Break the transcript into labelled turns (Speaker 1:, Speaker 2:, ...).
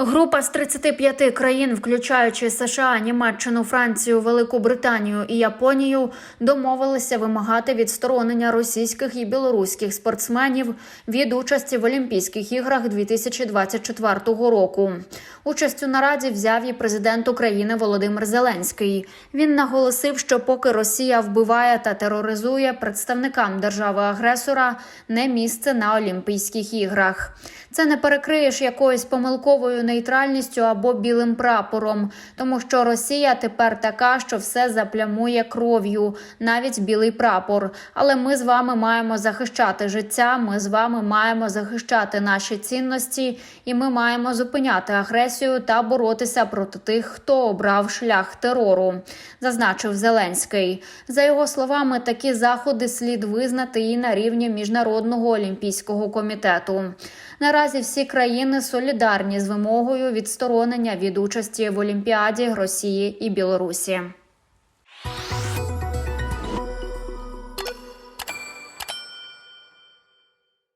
Speaker 1: Група з 35 країн, включаючи США, Німеччину, Францію, Велику Британію і Японію, домовилися вимагати відсторонення російських і білоруських спортсменів від участі в Олімпійських іграх 2024 року. Участь у нараді взяв і президент України Володимир Зеленський. Він наголосив, що поки Росія вбиває та тероризує представникам держави-агресора, не місце на Олімпійських іграх. Це не перекриєш якоюсь помилковою нейтральністю або білим прапором, тому що Росія тепер така, що все заплямує кров'ю, навіть білий прапор. Але ми з вами маємо захищати життя. Ми з вами маємо захищати наші цінності, і ми маємо зупиняти агресію та боротися проти тих, хто обрав шлях терору, зазначив Зеленський. За його словами, такі заходи слід визнати і на рівні міжнародного олімпійського комітету. Наразі всі країни солідарні з вимогою відсторонення від участі в Олімпіаді Росії і Білорусі.